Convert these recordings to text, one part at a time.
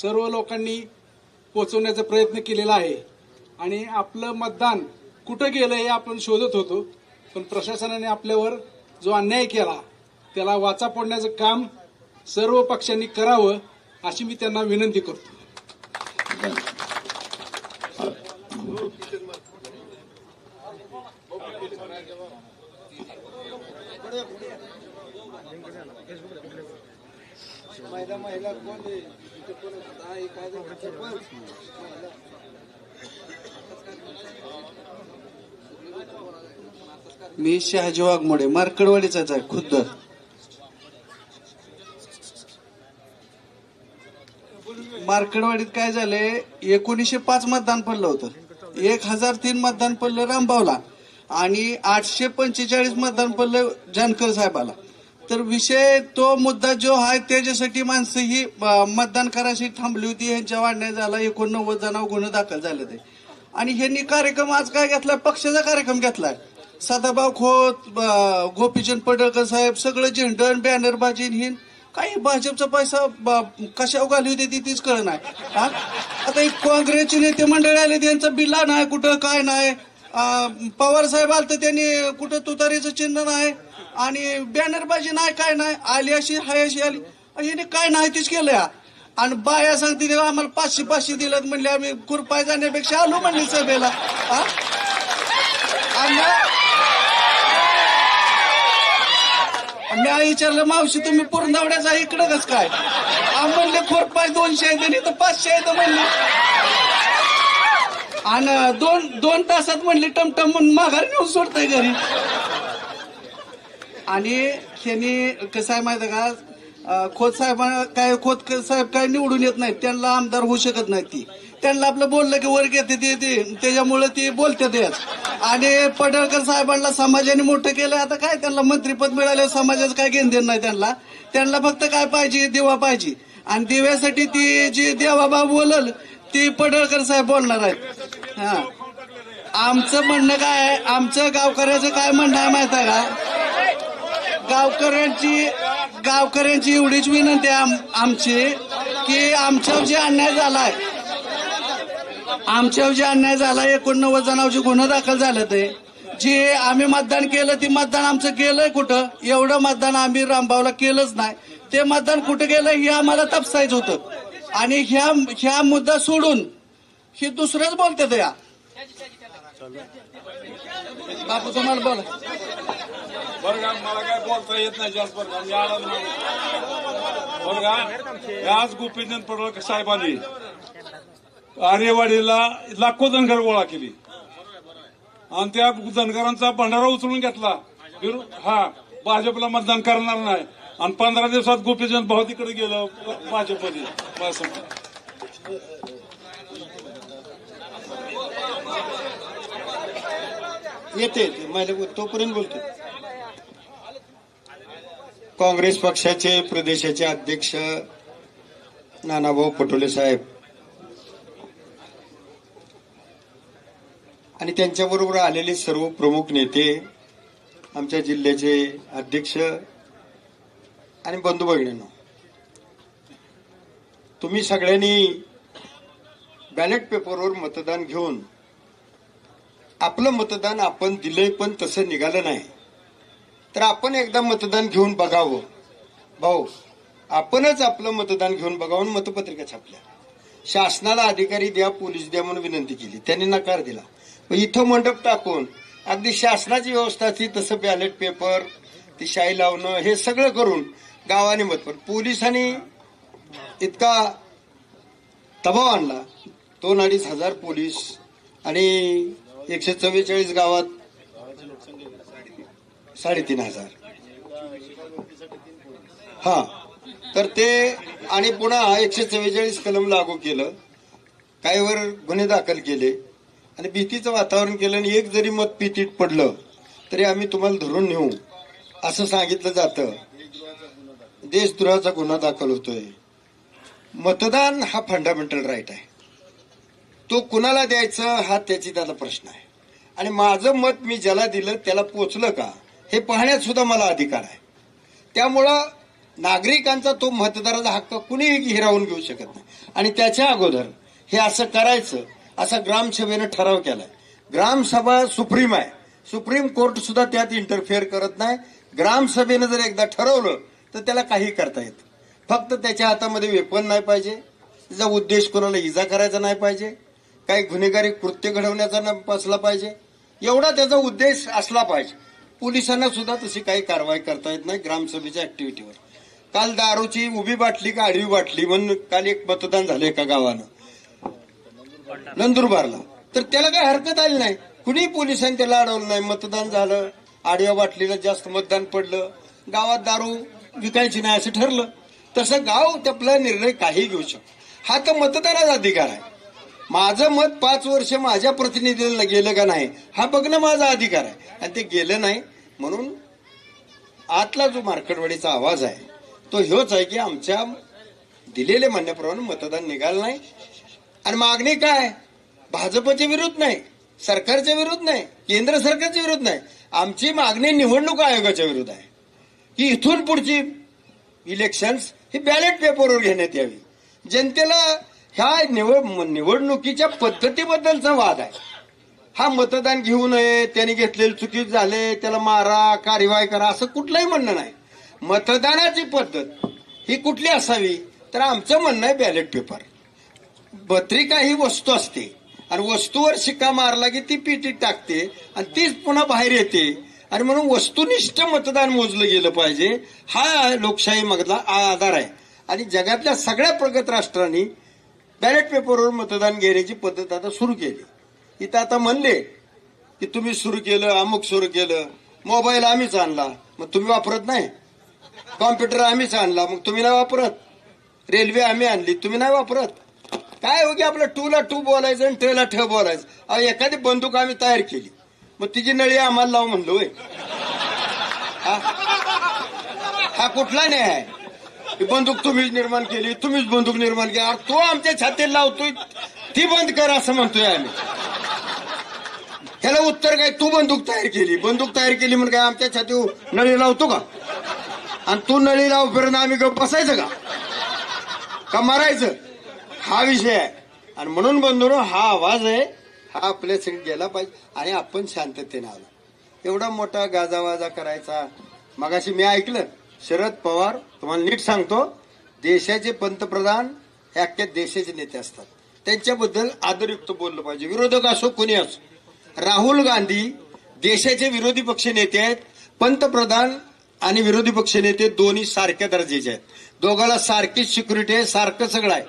सर्व लोकांनी पोचवण्याचा प्रयत्न केलेला आहे. आणि आपलं मतदान कुठं गेलं हे आपण शोधत होतो पण प्रशासनाने आपल्यावर जो अन्याय केला त्याला वाचा फोडण्याचं काम सर्व पक्षांनी करावं अशी मी त्यांना विनंती करतो. मी शहाजी वाघमोडे मार्कडवाडीचाच आहे खुद्द. मार्कडवाडीत काय झाले एकोणीसशे पाच मतदान पडलं होतं. एक हजार तीन मतदान पडलं रामभावला आणि आठशे पंचेचाळीस मतदान पडलं जानकर साहेबाला. तर विषय तो मुद्दा जो आहे त्याच्यासाठी माणसं ही मतदान करायची थांबली होती. ह्यांच्या वाढण्यात झाला. एकोणनव्वद जणांवर गुन्हे दाखल झाले ते आणि ह्यांनी कार्यक्रम आज काय घेतलाय पक्षाचा कार्यक्रम घेतलाय सदाभाऊ खोत गोपीचंद पडळकर साहेब सगळं झेंडण बॅनरबाजी आणि हिन. काही भाजपचा पैसा ब- कशावर घाली होती ती तीच कळ नाही. हा? आता एक काँग्रेसचे नेते मंडळी आले त्यांचा बिल्ला नाही कुठं काय नाही. पवार साहेब आलत त्यांनी कुठं तुतारीचं चिन्ह नाही. आणि बॅनरबाजी नाही काय नाही आली अशी हाय अशी आली. हिने काय नाही तेच केलं या आणि बाया सांगते आम्हाला पाचशे पाचशे दिलं म्हणले आम्ही खुरपाय जाण्यापेक्षा आलो म्हणले सभेला. आणि मी आई विचारलं मावशी तुम्ही पुरंदावड्याचा इकडं कस काय म्हणले खोरपाय दोनशे आहे तर इथं पाचशे तर म्हणले. आणि दोन दोन तासात म्हणले टमटम म्हणून माघारी नेऊन सोडताय घरी. आणि त्यांनी कसं आहे माहिती आहे का? खोत साहेब काय खोत साहेब काय निवडून येत नाहीत त्यांना आमदार होऊ शकत नाहीत ती. त्यांना आपलं बोललं की वर घेते ते ते त्याच्यामुळे ती बोलते आणि पडळकर साहेबांना समाजाने मोठं केलं आता काय त्यांना मंत्रीपद मिळालं समाजाचं काय घेण देण नाही त्यांना. त्यांना फक्त काय पाहिजे देवा पाहिजे. आणि दिव्यासाठी ती जी देवाबा बोलल ती पडळकर साहेब बोलणार आहेत. हा. आमचं म्हणणं काय आमचं गावकऱ्याचं काय म्हणणं आहे माहिती आहे का? गावकऱ्यांची गावकऱ्यांची एवढीच विनंती आम- आमची की आमच्यावर जे अन्याय झालाय आमच्यावर जे अन्याय झाला एकोणनव्वद जणांचे गुन्हा दाखल झाले ते. जे आम्ही मतदान केलं ते मतदान आमचं गेलंय कुठं? एवढं मतदान आम्ही रामबावला केलंच नाही. ते मतदान कुठं गेलं हे आम्हाला तपसायचं होतं. आणि ह्या ह्या मुद्दा सोडून हे दुसरंच बोलतात या. बापू तुम्हाला बोला. बरं का मला काय बोलता येत नाही जास्त बरं का मी आनंद बरं का आज गोपीचंद पडवळकर साहेबांनी आर्यवाडीला लाखो धनगर गोळा केली. आणि त्या धनगरांचा भंडारा उचलून घेतला. हा भाजपला मतदान करणार नाही. आणि पंधरा दिवसात गोपीचंद भाऊ तिकडे गेलं भाजपमध्ये. बस. येते येते. मला तोपर्यंत बोलतो. काँग्रेस पक्षाचे प्रदेशाचे अध्यक्ष नानाभाऊ पटोले साहेब. आणि त्यांच्याबरोबर आलेले सर्व प्रमुख नेते आमच्या जिल्ह्याचे अध्यक्ष आणि बंधू भगिनींनो तुम्ही सगळ्यांनी बॅलेट पेपरवर मतदान घेऊन आपलं मतदान आपण दिलंय पण तसं निघालं नाही. तर आपण एकदा मतदान घेऊन बघावं. भाऊ आपणच आपलं मतदान घेऊन बघावं मतपत्रिका छापल्या. शासनाला अधिकारी द्या पोलीस द्या म्हणून विनंती केली. त्यांनी नकार दिला. इथं मंडप टाकून अगदी शासनाची व्यवस्था असती तसं बॅलेट पेपर ती शाई लावणं हे सगळं करून गावाने मत पोलिसांनी इतका दबाव आणला. दोन अडीच हजार पोलीस आणि एकशे चव्वेचाळीस गावात साडेतीन हजार. हा. तर ते आणि पुन्हा एकशे चव्वेचाळीस कलम लागू केलं. काहीवर गुन्हे दाखल केले. आणि भीतीचं वातावरण केलं आणि एक जरी मत पीतीत पडलं तरी आम्ही तुम्हाला धरून नेऊ असं सांगितलं जातं. देशद्रोहाचा गुन्हा दाखल होतोय. मतदान हा फंडामेंटल राईट आहे. तो कुणाला द्यायचं हा त्याची त्याला प्रश्न आहे. आणि माझं मत मी ज्याला दिलं त्याला पोचलं का? हे पाहण्यात सुद्धा मला अधिकार आहे. त्यामुळं नागरिकांचा तो मतदाराचा हक्क कुणीही हिरावून घेऊ शकत नाही. आणि त्याच्या अगोदर हे असं करायचं असा ग्रामसभेनं ठराव केलाय. ग्रामसभा सुप्रीम आहे. सुप्रीम कोर्ट सुद्धा त्यात इंटरफेअर करत नाही. ग्रामसभेनं जर एकदा ठरवलं तर त्याला काही करता येतं. फक्त त्याच्या हातामध्ये वेपन नाही पाहिजे. त्याचा उद्देश कोणाला इजा करायचा नाही पाहिजे. काही गुन्हेगारी कृत्य घडवण्याचा न- असला पाहिजे. एवढा त्याचा उद्देश असला पाहिजे. पोलिसांना सुद्धा तशी काही कारवाई करता येत नाही ग्रामसभेच्या ऍक्टिव्हिटीवर काल दारूची उभी बाटली का आडवी बाटली म्हणून काल एक मतदान झालं एका गावानं. नंदुरबारला. तर त्याला काही हरकत आली नाही. कुणी पोलिसांनी त्याला अडवलं नाही. मतदान झालं आडव्या बाटलीला जास्त मतदान पडलं गावात दारू विकायची नाही असं ठरलं. तसं गाव त्यापला निर्णय काही घेऊ शकतो हा तर मतदानाचा अधिकार आहे. माझं मत पाच वर्ष माझ्या प्रतिनिधीला गेलं का नाही हा बघणं माझा अधिकार आहे. आणि ते गेलं नाही म्हणून आतला जो मार्केटवाडीचा आवाज आहे तो ह्योच आहे की आमच्या दिलेले म्हणण्याप्रमाणे मतदान निघालं नाही. आणि मागणी काय? भाजपच्या विरुद्ध नाही सरकारच्या विरुद्ध नाही केंद्र सरकारच्या विरुद्ध नाही. आमची मागणी निवडणूक आयोगाच्या विरुद्ध आहे. की इथून पुढची इलेक्शन्स ही बॅलेट पेपरवर घेण्यात यावी. जनतेला ह्या निवडणुकीच्या पद्धतीबद्दलचा वाद आहे. हा मतदान घेऊ नये त्यांनी घेतलेले चुकीत झाले त्याला मारा कार्यवाही करा असं कुठलंही म्हणणं नाही. मतदानाची पद्धत ही कुठली असावी तर आमचं म्हणणं आहे बॅलेट पेपर पत्रिका ही वस्तू असते आणि वस्तूवर शिक्का मारला की ती पिटीत टाकते आणि तीच पुन्हा बाहेर येते. आणि म्हणून वस्तुनिष्ठ मतदान मोजलं गेलं पाहिजे हा लोकशाही मधला आधार आहे. आणि जगातल्या सगळ्या प्रगत राष्ट्रांनी बॅलेट पेपरवर मतदान घेण्याची पद्धत आता सुरू केली. इथं आता म्हणले की तुम्ही सुरू केलं अमुक सुरू केलं. मोबाईल आम्हीच आणला. मग तुम्ही वापरत नाही. कॉम्प्युटर आम्हीच आणला. मग तुम्ही नाही वापरत. रेल्वे आम्ही आणली. तुम्ही नाही वापरत. काय हो की आपलं टू ला टू बोलायचं आणि टे ला ठ बोलायचं? अहो एखादी बंदूक आम्ही तयार केली. मग तिची नळी आम्हाला लावू म्हणलो वय हा? हा कुठला नाही आहे? बंदूक तुम्हीच निर्माण केली तुम्हीच बंदूक निर्माण केली. तो आमच्या छातीला लावतोय. ती बंद कर असं म्हणतोय आम्ही. ह्याला उत्तर काय? तू बंदूक तयार केली. बंदूक तयार केली म्हणून काय आमच्या छाती नळी लावतो का? आणि तू नळी लावपर्यंत आम्ही बसायचं का? का मारायचं? हा विषय आहे. आणि म्हणून बंधून हा आवाज आहे हा आपल्यासाठी गेला पाहिजे आणि आपण शांततेने आलो. एवढा मोठा गाजावाजा करायचा. मगाशी मी ऐकलं शरद पवार तुम्हाला नीट सांगतो देशाचे पंतप्रधान हे अख्ख्या देशाचे नेते असतात. त्यांच्याबद्दल आदरयुक्त बोललं पाहिजे. विरोधक असो कोणी असो. राहुल गांधी देशाचे विरोधी पक्ष नेते आहेत पंतप्रधान आणि विरोधी पक्ष नेते दोन्ही सारख्या दर्जाचे आहेत. दोघाला सारखीच सिक्युरिटी आहे सारखं सगळं आहे.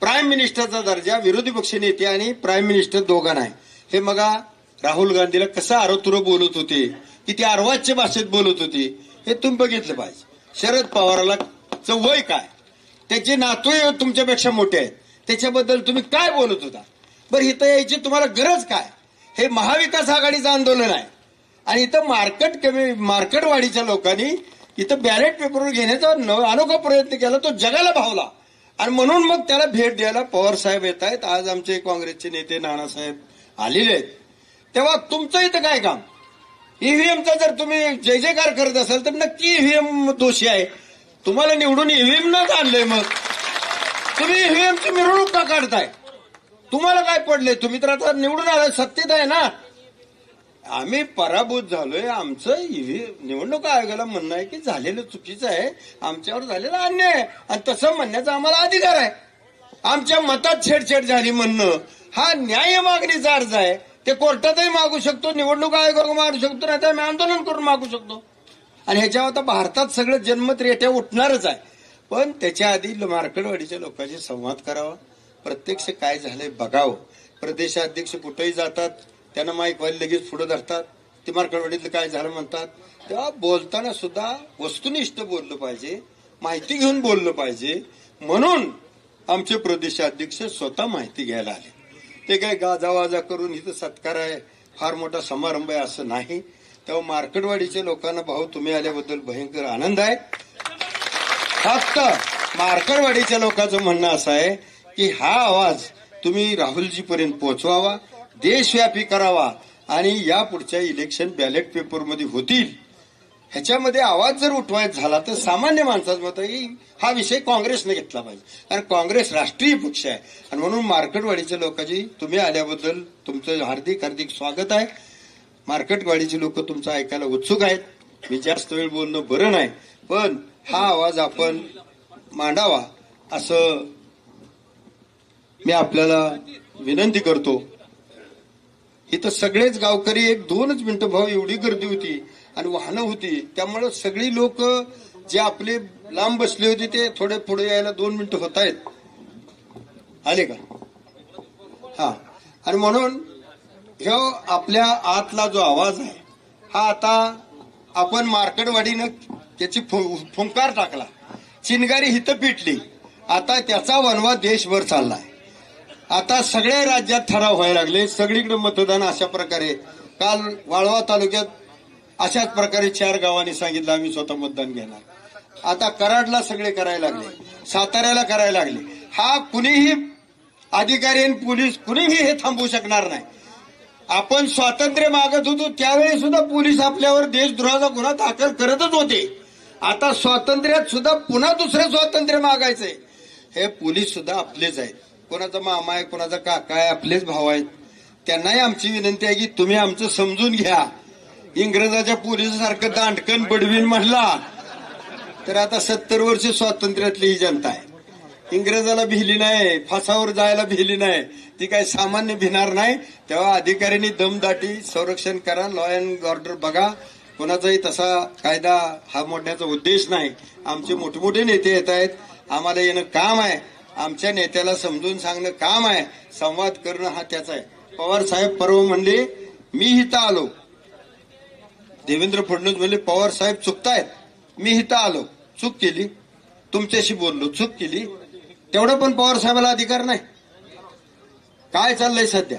प्राईम मिनिस्टरचा दर्जा विरोधी पक्ष नेते आणि प्राईम मिनिस्टर दोघांना आहे. हे मगा राहुल गांधीला कसं आरोतुरो बोलत होते किती अर्वाच्य भाषेत बोलत होते हे तुम्ही बघितलं पाहिजे. शरद पवारला वय काय? त्याचे नातू तुमच्यापेक्षा मोठे आहेत. त्याच्याबद्दल तुम्ही काय बोलत होता? बरं इथं यायची तुम्हाला गरज काय? हे महाविकास आघाडीचं आंदोलन आहे. आणि इथं मार्केट कमी मार्केटवाडीच्या लोकांनी इथं बॅलेट पेपरवर घेण्याचा न- अनोखा प्रयत्न केला तो जगाला भावला. आणि म्हणून मग त्याला भेट द्यायला पवार साहेब येत आहेत. आज आमचे काँग्रेसचे नेते नानासाहेब आलेले आहेत. तेव्हा तुमचं इथं काय काम? ईव्हीएमचा जर तुम्ही जय जयकार करत असाल तर नक्की ईव्हीएम दोषी आहे. तुम्हाला निवडून ईव्हीएम न आणलंय मग. तुम्ही ईव्हीएमची मिरवणूक का काढताय? तुम्हाला काय पडले तुम्ही तर आता निवडून आलाय सत्तेत आहे ना. आम्ही पराभूत झालोय. आमचं निवडणूक आयोगाला म्हणणं आहे की झालेलं चुकीचं आहे. आमच्यावर झालेला अन्याय आहे. आणि तसं म्हणण्याचा आम्हाला अधिकार आहे. आमच्या मतात छेडछेड झाली म्हणणं. हा न्याय मागणीचा अर्ज आहे. ते कोर्टातही मागू शकतो निवडणूक आयोगावर मागू शकतो नाही तर आम्ही आंदोलन करून मागू शकतो. आणि ह्याच्यावर आता भारतात सगळं जन्मत रेट्या उठणारच आहे. पण त्याच्या आधी मार्केटवाडीच्या लोकांशी संवाद करावा. प्रत्यक्ष काय झालंय बघावं. प्रदेशाध्यक्ष कुठेही जातात त्यांना माईक वाली लगेच पुढे धरतात. ते मार्कडवाडीतलं काय झालं म्हणतात. तेव्हा बोलताना सुद्धा वस्तुनिष्ठ बोललं पाहिजे माहिती घेऊन बोललं पाहिजे. म्हणून आमचे प्रदेशाध्यक्ष स्वतः माहिती घ्यायला आले. ते काय गाजावाजा करून इथं सत्कार आहे फार मोठा समारंभ आहे असं नाही. तेव्हा मार्केटवाडीच्या लोकांना भाऊ तुम्ही आल्याबद्दल भयंकर आनंद आहे. फक्त मार्करवाडीच्या लोकांचं म्हणणं असं आहे की हा आवाज तुम्ही राहुलजी पर्यंत पोहोचवावा देशव्यापी करावा आणि या पुढच्या इलेक्शन बॅलेट पेपरमध्ये होतील. ह्याच्यामध्ये आवाज जर उठवायचा झाला तर सामान्य माणसाचं मत आहे की हा विषय काँग्रेसने घेतला पाहिजे. कारण काँग्रेस राष्ट्रीय पक्ष आहे. आणि म्हणून मार्केटवाडीच्या लोकांची तुम्ही आल्याबद्दल तुमचं हार्दिक हार्दिक स्वागत आहे. मार्केटवाडीचे लोक तुमचं ऐकायला उत्सुक आहेत. मी जास्त वेळ बोलणं बरं नाही. पण हा आवाज आपण मांडावा असं मी आपल्याला विनंती करतो. इथं सगळेच गावकरी एक दोनच मिनिटं भाऊ एवढी गर्दी होती आणि वाहनं होती. त्यामुळं सगळी लोक जे आपले लांब बसले होते ते थोडे पुढे यायला दोन मिनिटं होत आहेत. आले का? हा. आणि म्हणून ह्यो आपल्या आतला जो आवाज आहे हा आता आपण मार्केटवाडीनं त्याची फु- फुंकार टाकला. चिनगारी हिथं पिटली. आता त्याचा वनवा देशभर चाललाय. आता सगळ्या राज्यात ठराव व्हायला लागले. सगळीकडे मतदान अशा प्रकारे. काल वाळवा तालुक्यात अशाच प्रकारे चार गावांनी सांगितलं आम्ही स्वतः मतदान घेणार. आता कराडला सगळे करायला लागले. साताऱ्याला करायला लागले. हा कुणीही अधिकारी आणि पोलीस कुणीही हे थांबवू शकणार नाही. आपण स्वातंत्र्य मागत होतो त्यावेळी सुद्धा पोलीस आपल्यावर देशद्रोहाचा गुन्हा दाखल करतच होते. आता स्वातंत्र्यात सुद्धा पुन्हा दुसरं स्वातंत्र्य मागायचंय. हे पोलीस सुद्धा आपलेच आहेत. कोणाचा मामा आहे कोणाचा काका आहे आपलेच भाऊ आहेत. त्यांनाही आमची विनंती आहे की तुम्ही आमचं समजून घ्या. इंग्रजाच्या पोलिसासारखं दांडकन बडवीन म्हणला तर आता सत्तर वर्ष स्वातंत्र्यातली ही जनता आहे. इंग्रजाला भिली नाही फासावर जायला भिली नाही ती काही सामान्य भिणार नाही. तेव्हा अधिकाऱ्यांनी दमदाटी संरक्षण करा लॉ अँड ऑर्डर बघा. कोणाचाही तसा कायदा हा मोडण्याचा उद्देश नाही. आमचे मोठमोठे नेते येत आहेत. आम्हाला येणं काम आहे. आमच्या नेत्याला समजून सांगणं काम आहे. संवाद करणं हा त्याचा आहे. पवार साहेब परवा म्हणले मी इथं आलो. देवेंद्र फडणवीस म्हणले पवार साहेब चुकतायत. मी हिता आलो. चूक केली. तुमच्याशी बोललो. चूक केली. तेवढं पण पवार साहेबाला अधिकार नाही. काय चाललंय सध्या?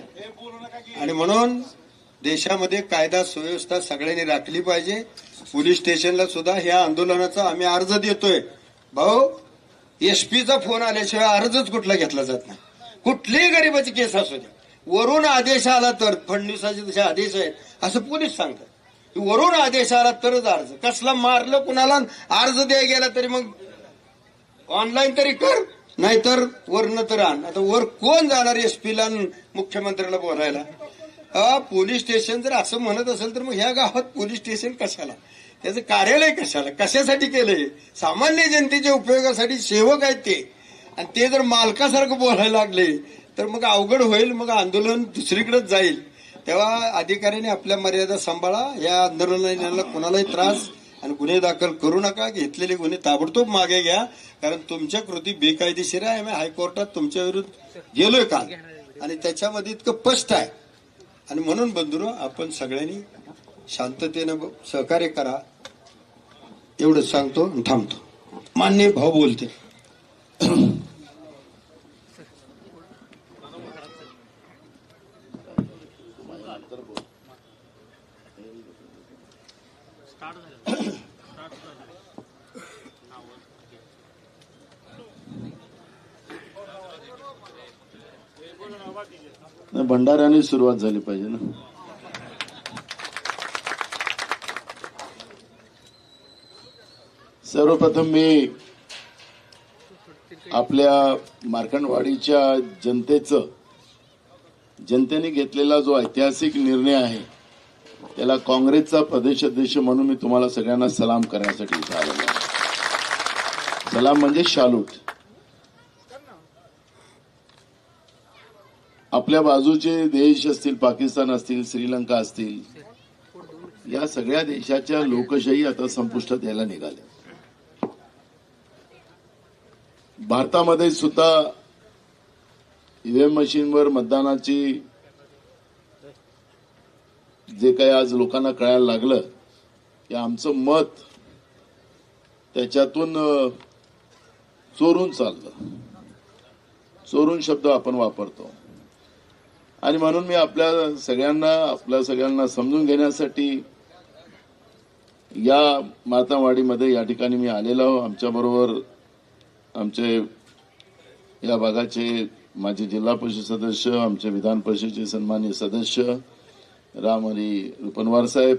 आणि म्हणून देशामध्ये कायदा सुव्यवस्था सगळ्यांनी राखली पाहिजे. पोलीस स्टेशनला सुद्धा ह्या आंदोलनाचा आम्ही अर्ज देतोय. भाऊ एसपीचा फोन आल्याशिवाय अर्जच कुठला घेतला जात नाही. कुठलीही गरीबाची केस असू द्या. वरून आदेश आला तर फडणवीसाचे जसे आदेश आहेत असं पोलीस सांगतात. वरून आदेश आला तरच अर्ज. कसला मारलं कुणाला अर्ज द्यायला गेला तरी मग ऑनलाईन तरी कर नाहीतर वरनं तर आण. आता वर कोण जाणार एसपीला मुख्यमंत्र्याला बोलायला? पोलीस स्टेशन जर असं म्हणत असेल तर मग ह्या गावात पोलीस स्टेशन कशाला? त्याचं कार्यालय कशाला? कशासाठी केलंय? सामान्य जनतेच्या उपयोगासाठी सेवक आहेत ते. आणि ते जर मालकासारखं बोलायला लागले तर मग अवघड होईल मग आंदोलन दुसरीकडेच जाईल. तेव्हा अधिकाऱ्यांनी आपल्या मर्यादा सांभाळा. या आंदोलनाला कोणालाही त्रास आणि गुन्हे दाखल करू नका. घेतलेले गुन्हे ताबडतोब मागे घ्या. कारण तुमच्या कृती बेकायदेशीर आहे. आम्ही हायकोर्टात तुमच्या विरुद्ध गेलोय काल. आणि त्याच्यामध्ये इतकं स्पष्ट आहे. आणि म्हणून बंधून आपण सगळ्यांनी शांततेनं सहकार्य करा. एवढं सांगतो थांबतो. मान्य भाऊ बोलते भंडाऱ्याने सुरुवात झाली पाहिजे ना. सर्वप्रथम मी आपल्या मार्कंडवाडीच्या जनतेचं जनतेने घेतलेला जो ऐतिहासिक निर्णय आहे त्याला काँग्रेसचा प्रदेशाध्यक्ष म्हणून मी तुम्हाला सगळ्यांना सलाम करण्यासाठी सलाम म्हणजे शालूट आपल्या बाजूचे देश असतील पाकिस्तान असतील श्रीलंका असतील या सगळ्या देशाच्या लोकशाही आता संपुष्टात यायला निघाल्या. भारतामध्ये सुद्धा ईव्हीएम मशीनवर मतदानाची जे काही आज लोकांना कळायला लागलं की आमचं मत त्याच्यातून चोरून चाललं. चोरून शब्द आपण वापरतो. आणि म्हणून मी आपल्या सगळ्यांना आपल्या सगळ्यांना समजून घेण्यासाठी या मातावाडीमध्ये या ठिकाणी मी आलेलो आहो. आमच्याबरोबर आमचे या भागाचे माझे जिल्हा परिषद सदस्य आमचे विधान परिषदेचे सन्मान्य सदस्य राम हरी रुपनवार साहेब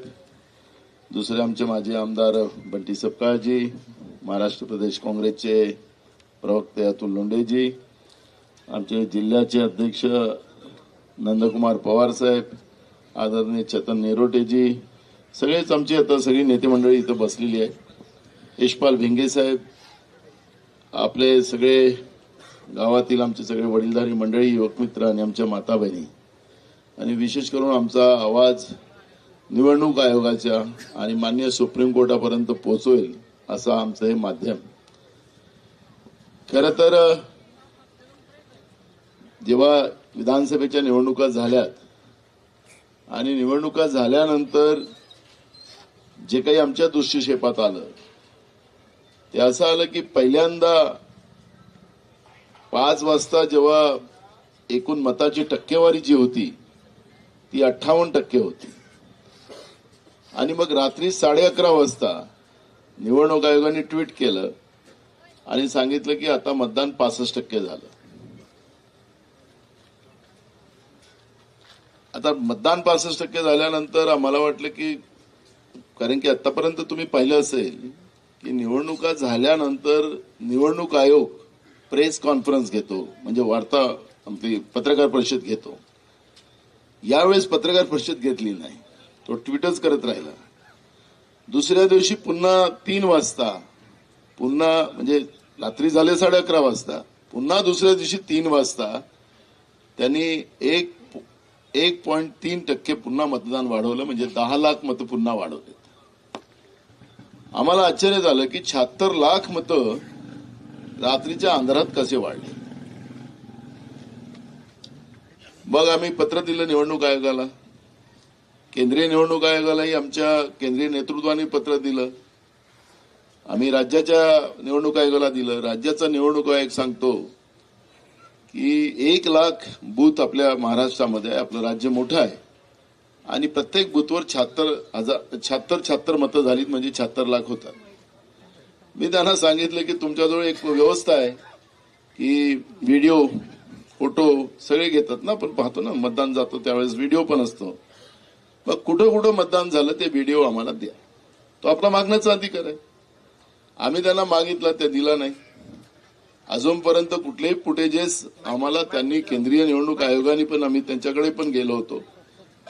दुसरे आमचे माजी आमदार बंटी सपकाळजी महाराष्ट्र प्रदेश काँग्रेसचे प्रवक्ते अतुल लोंडेजी आमचे जिल्ह्याचे अध्यक्ष नंदकुमार पवार साहेब आदरणीय चेतन नेरोटेजी सगळेच आमची आता सगळी नेते मंडळी इथं बसलेली आहे यशपाल भिंगे साहेब आपले सगळे गावातील आमचे सगळे वडीलधारी मंडळी युवक मित्र आणि आमच्या माता बहिणी आणि विशेष करून आमचा आवाज निवडणूक आयोगाच्या आणि मान्य सुप्रीम कोर्टापर्यंत पोहोचवेल असं आमचं हे माध्यम. खर तर जेव्हा विधानसभेच्या निवडणुका झाल्यात. आणि निवडणुका झाल्यानंतर जे काही आमच्या दृष्टिक्षेपात आलं ते असं आलं की पहिल्यांदा पाच वाजता जेव्हा एकूण मताची टक्केवारी जी होती ती अठ्ठावन्न टक्के होती. आणि मग रात्री साडे अकरा वाजता निवडणूक आयोगाने ट्विट केलं आणि सांगितलं की आता मतदान पासष्ट टक्के झालं. आता मतदान पासष्ट टक्के झाल्यानंतर आम्हाला वाटलं की कारण की आतापर्यंत तुम्ही पाहिलं असेल की निवडणुका झाल्यानंतर निवडणूक आयोग प्रेस कॉन्फरन्स घेतो म्हणजे वार्ता आमची पत्रकार परिषद घेतो. यावेळेस पत्रकार परिषद घेतली नाही तो ट्विटच करत राहिला. दुसऱ्या दिवशी पुन्हा तीन वाजता पुन्हा म्हणजे रात्री झाले साडे अकरा वाजता पुन्हा दुसऱ्या दिवशी तीन वाजता त्यांनी एक एक पॉईंट तीन टक्के पुन्हा मतदान वाढवलं म्हणजे दहा लाख मतं पुन्हा वाढवले आम्हाला आश्चर्य झालं की शहात्तर लाख मतं रात्रीच्या अंधारात कसे वाढले? मग आम्ही पत्र दिलं निवडणूक आयोगाला. केंद्रीय निवडणूक आयोगालाही आमच्या केंद्रीय नेतृत्वाने पत्र दिलं. आम्ही राज्याच्या निवडणूक आयोगाला दिलं. राज्याचा निवडणूक आयोग सांगतो की एक लाख बूथ आपल्या महाराष्ट्रामध्ये आहे आपलं राज्य मोठं आहे. आणि प्रत्येक बूथवर शहात्तर हजार शहात्तर शहात्तर मतं झालीत म्हणजे शहात्तर लाख होतात. मी त्यांना सांगितलं की तुमच्याजवळ एक व्यवस्था आहे की व्हिडिओ फोटो सगळे घेतात ना आपण पाहतो ना मतदान जातो त्यावेळेस व्हिडिओ पण असतो. मग कुठं कुठं मतदान झालं ते व्हिडिओ आम्हाला द्या. तो आपला मागण्याचा अधिकार आहे. आम्ही त्यांना मागितला ते दिला नाही. अजूनपर्यंत कुठलेही फुटेजेस आम्हाला त्यांनी केंद्रीय निवडणूक आयोगाने पण आम्ही त्यांच्याकडे पण गेलो होतो.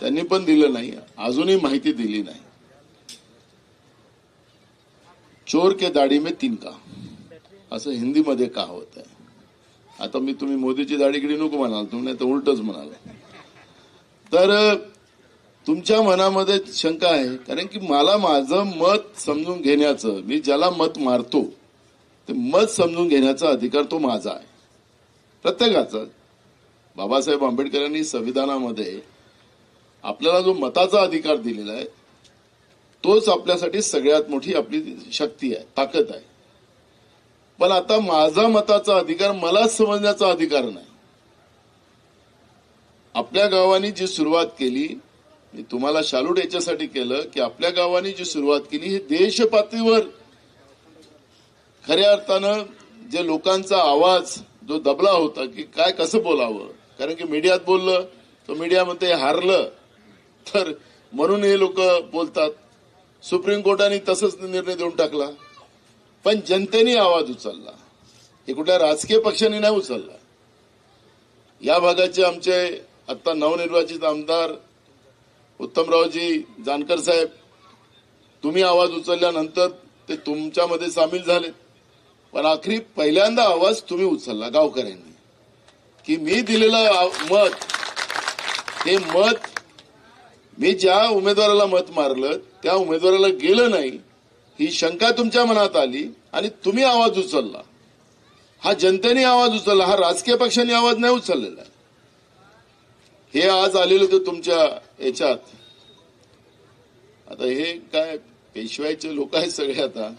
त्यांनी पण दिलं नाही. अजूनही माहिती दिली नाही. चोर के दाढी में तीन का? असं हिंदीमध्ये का होत आहे? आता मी तुम्ही मोदीची दाढीकडे नको म्हणाल तुम्ही नाही तर उलटच म्हणाल. तर तुमच्या मनामध्ये शंका आहे कारण की मला माझं मत समजून घेण्याचं मी ज्याला मत मारतो ते मत समजून घेण्याचा अधिकार तो माझा आहे. प्रत्येकाचा. बाबासाहेब आंबेडकरांनी संविधानामध्ये आपल्याला जो मताचा अधिकार दिलेला आहे तोच आपल्यासाठी सगळ्यात मोठी आपली शक्ती आहे ताकद आहे. पण आता माझा मताचा अधिकार मलाच समजण्याचा अधिकार नाही. आपल्या गावानी जी सुरुवात केली मी तुम्हाला शालूट याच्यासाठी केलं की आपल्या गावानी जी सुरुवात केली ही देश पातळीवर खऱ्या अर्थानं जे लोकांचा आवाज जो दबला होता की काय कसं बोलावं? कारण की मीडियात बोललं तर मीडियामध्ये हारलं तर म्हणून हे लोक बोलतात. सुप्रीम कोर्टाने तसंच निर्णय देऊन टाकला. पण जनतेने आवाज उचलला. हे कुठल्या राजकीय पक्षाने नाही उचलला. या भागाचे आमचे आता नवनिर्वाचित आमदार उत्तमरावजी जानकर साहेब तुम्ही आवाज उचलल्यानंतर ते तुमच्यामध्ये सामील झाले पण आखरी पहिल्यांदा आवाज तुम्ही उचलला गावकऱ्यांनी. की मी दिलेलं मत ते मत मी ज्या उमेदवाराला मत मारलं त्या उमेदवाराला गेलं नाही ही शंका तुमच्या मनात आली आणि तुम्ही आवाज उचलला. हा जनतेने आवाज उचलला हा राजकीय पक्षांनी आवाज नाही उचललेला. हे आज आलेलं होतं तुमच्या याच्यात. आता हे काय पेशवायचे लोक आहेत सगळे आता.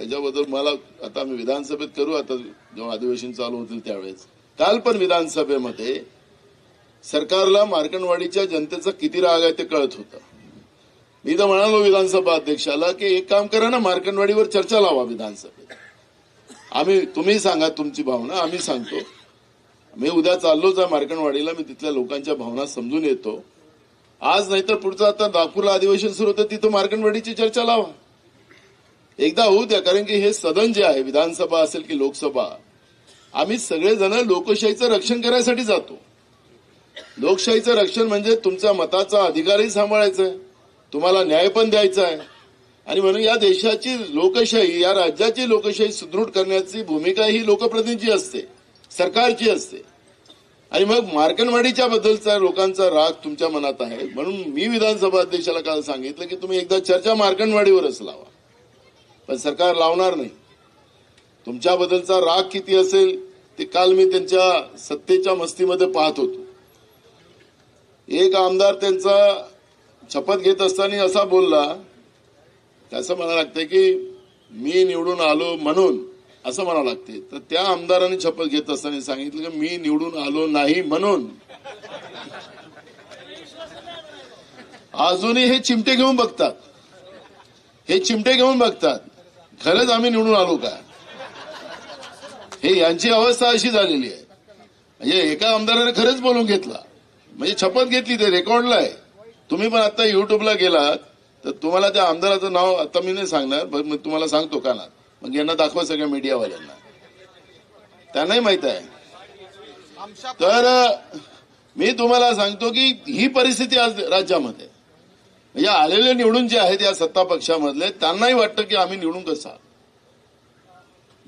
त्याच्याबद्दल मला आता आम्ही विधानसभेत करू आता जेव्हा अधिवेशन चालू होतील त्यावेळेस. काल पण विधानसभेमध्ये सरकारला मार्कंडवाडीच्या जनतेचा किती राग आहे ते कळत होतं. मी तर म्हणालो विधानसभा अध्यक्षाला की एक काम करा ना मार्कंडवाडीवर चर्चा लावा विधानसभेत. आम्ही तुम्ही सांगा तुमची भावना आम्ही सांगतो. मी उद्या चाललोच आहे मार्कंडवाडीला मी तिथल्या लोकांच्या भावना समजून येतो. आज नाहीतर पुढचं आता नागपूरला अधिवेशन सुरू होतं तिथं मार्कंडवाडीची चर्चा लावा. एकदा होऊ द्या कारण की हे सदन जे आहे विधानसभा असेल की लोकसभा आम्ही सगळेजण लोकशाहीचं रक्षण करायसाठी जातो. लोकशाहीचं रक्षण म्हणजे तुमच्या मताचा अधिकारही सांभाळायचा आहे तुम्हाला न्याय पण द्यायचा आहे. आणि म्हणून या देशाची लोकशाही या राज्याची लोकशाही सुदृढ करण्याची भूमिका ही लोकप्रतिनिधीची असते सरकारची असते. आणि मग मार्कनवाडीच्या बद्दलचा लोकांचा राग तुमच्या मनात आहे. म्हणून मी विधानसभा अध्यक्षाला काल सांगितलं की तुम्ही एकदा चर्चा मार्कनवाडीवरच लावा. पण सरकार लावणार नाही. तुमच्याबद्दलचा राग किती असेल ते काल मी त्यांच्या सत्तेच्या मस्तीमध्ये पाहत होतो. एक आमदार त्यांचा शपथ घेत असताना असा बोलला असं म्हणावं लागतंय की मी निवडून आलो म्हणून असं म्हणावं लागते तर त्या आमदाराने शपथ घेत असताना सांगितलं की मी निवडून आलो नाही म्हणून. अजूनही हे चिमटे घेऊन बघतात. हे चिमटे घेऊन बघतात. खरंच आम्ही निवडून आलो का? हे यांची अवस्था अशी झालेली आहे. म्हणजे एका आमदाराने खरंच बोलून घेतला. म्हणजे शपथ घेतली ते रेकॉर्डला आहे. तुम्ही पण आता युट्यूबला गेलात तर तुम्हाला त्या आमदाराचं नाव आता मी नाही सांगणार पण मी तुम्हाला सांगतो कानात. मग यांना दाखवा सगळ्या मीडियावाल्यांना. त्यांनाही माहीत आहे. तर मी तुम्हाला सांगतो की ही परिस्थिती आज राज्यामध्ये या म्हणजे आलेले निवडून जे आहेत या सत्ता पक्षामधले त्यांनाही वाटतं की आम्ही निवडून कसा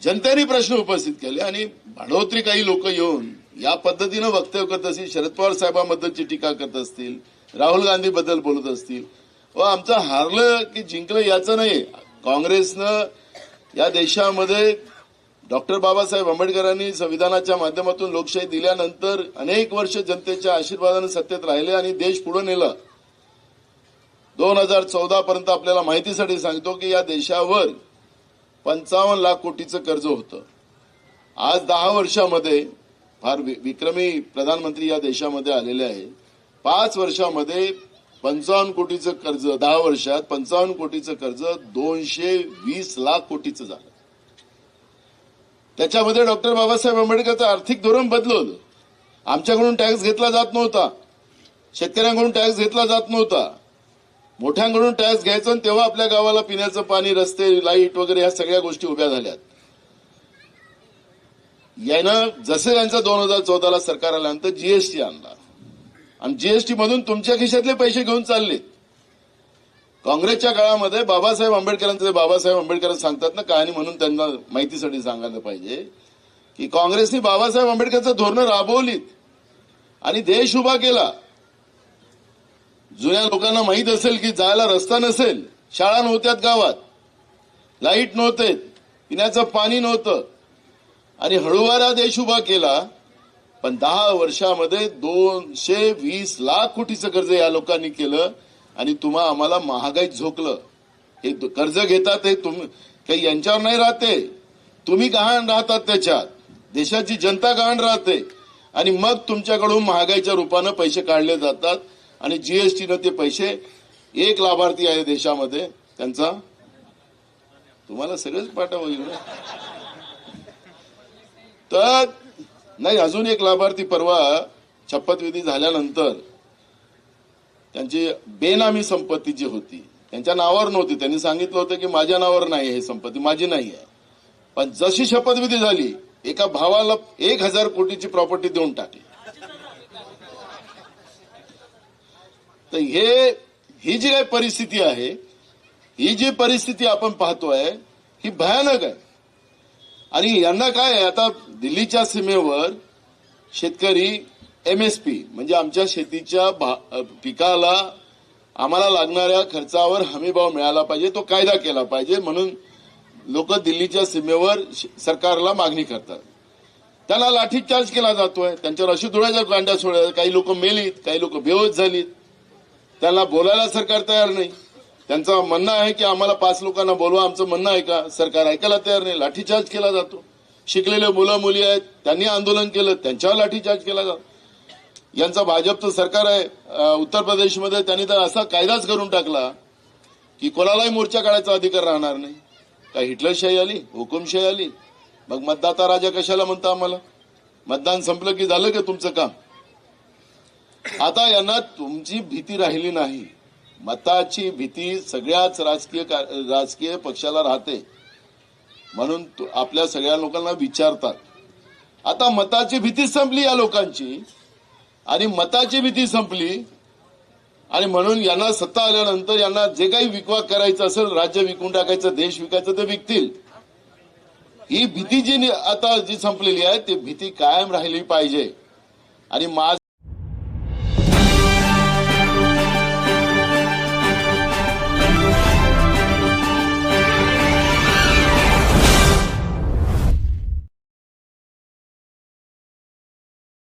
जनतेने प्रश्न उपस्थित केले आणि भाडोत्री काही लोक येऊन या पद्धतीनं वक्तव्य करत असतील शरद पवार साहेबांबद्दलची टीका करत असतील राहुल गांधी बद्दल बोलत असतील. व आमचं हारलं की जिंकलं याचं नाही. काँग्रेसनं या देशामध्ये डॉक्टर बाबासाहेब आंबेडकरांनी संविधानाच्या माध्यमातून लोकशाही दिल्यानंतर अनेक वर्ष जनतेच्या आशीर्वादाने सत्तेत राहिले आणि देश पुढे नेला. दोन हजार चौदा पर्यंत आपल्याला माहितीसाठी सांगतो की या देशावर पंचावन्न लाख कोटीचं कर्ज होतं. आज दहा वर्षामध्ये फार विक्रमी प्रधानमंत्री या देशामध्ये आलेले आहे. पाच वर्षामध्ये पंचावन्न कोटीचं कर्ज दहा वर्षात पंचावन्न कोटीचं कर्ज दोनशे वीस लाख कोटीचं झालं. त्याच्यामध्ये डॉक्टर बाबासाहेब आंबेडकरचं आर्थिक धोरण बदलवलं. आमच्याकडून टॅक्स घेतला जात नव्हता. शेतकऱ्यांकडून टॅक्स घेतला जात नव्हता. मोठ्यांकडून टॅक्स घ्यायचा आणि तेव्हा आपल्या गावाला पिण्याचं पाणी रस्ते लाइट वगैरे या सगळ्या गोष्टी उभ्या झाल्यात. यानं जसे यांचा दोन हजार चौदाला सरकार आल्यानंतर जीएसटी आणला. आणि जीएसटी मधून तुमच्या खिशातले पैसे घेऊन चाललेत. काँग्रेसच्या काळामध्ये बाबासाहेब आंबेडकरांचे बाबासाहेब आंबेडकर सांगतात ना कहाणी म्हणून त्यांना माहितीसाठी सांगायला पाहिजे की काँग्रेसने बाबासाहेब आंबेडकरचं धोरणं राबवलीत आणि देश उभा केला. जुन्या लोकांना माहीत असेल की जायला रस्ता नसेल शाळा नव्हत्यात गावात. लाइट नव्हते पिण्याचं पाणी नव्हतं. आणि हळूवारा देश उभा केला पण दहा वर्षामध्ये दोनशे वीस लाख कोटीचं कर्ज या लोकांनी केलं आणि तुम्हा आम्हाला महागाईत झोकलं. हे कर्ज घेतात हे तुम्ही काही यांच्यावर नाही राहते. तुम्ही गहाण राहतात त्याच्यात. देशाची जनता गहाण राहते. आणि मग तुमच्याकडून महागाईच्या रूपानं पैसे काढले जातात. आणि जीएसटीनं ते पैसे एक लाभार्थी आहे देशामध्ये त्यांचा. तुम्हाला सगळंच पाठव होईल तर नाही अजून एक लाभार्थी परवा शपथविधी झाल्यानंतर त्यांची बेनामी संपत्ती जी होती त्यांच्या नावावर नव्हती. त्यांनी सांगितलं होतं की माझ्या नावावर नाही हे संपत्ती माझी नाही आहे. पण जशी शपथविधी झाली एका भावाला एक हजार कोटीची प्रॉपर्टी देऊन टाकली. तर हे ही जी काही परिस्थिती आहे ही जी परिस्थिती आपण पाहतोय ही भयानक आहे. आणि यांना काय आहे आता दिल्लीच्या सीमेवर शेतकरी एमएसपी म्हणजे आमच्या शेतीच्या भा- पिकाला आम्हाला लागणाऱ्या खर्चावर हमीभाव मिळाला पाहिजे तो कायदा केला पाहिजे म्हणून लोक दिल्लीच्या सीमेवर सरकारला मागणी करतात. त्याला लाठीचार्ज केला जातोय त्यांच्यावर अशी धुळ्याच्या गांड्या सोडल्या काही लोक मेलीत काही लोक बेहोश झालीत. त्यांना बोलायला सरकार तयार नाही. त्यांचं म्हणणं आहे की आम्हाला पाच लोकांना बोलवा आमचं म्हणणं आहे का? सरकार ऐकायला तयार नाही. लाठीचार्ज केला जातो. शिकलेले मुलं मुली आहेत त्यांनी आंदोलन केलं त्यांच्यावर लाठीचार्ज केला जातो. यांचं भाजपचं सरकार आहे उत्तर प्रदेशमध्ये त्यांनी तर असा कायदाच करून टाकला की कोणालाही मोर्चा काढायचा अधिकार राहणार नाही. काय हिटलरशाही आली हुकुमशाही आली. मग मतदाता राजा कशाला म्हणता आम्हाला? मतदान संपलं की झालं का तुमचं काम? आता यांना तुमची भीती राहिली नाही. मताची भीती सगळ्याच राजकीय राजकीय पक्षाला राहते. म्हणून आपल्या सगळ्या लोकांना विचारतात. आता मताची भीती संपली या लोकांची. आणि मताची भीती संपली. आणि म्हणून यांना सत्ता आल्यानंतर यांना जे काही विकवा करायचं असेल राज्य विकून टाकायचं देश विकायचं ते विकतील. ही भीती जी आता जी संपलेली आहे ती भीती कायम राहिली पाहिजे. आणि माझ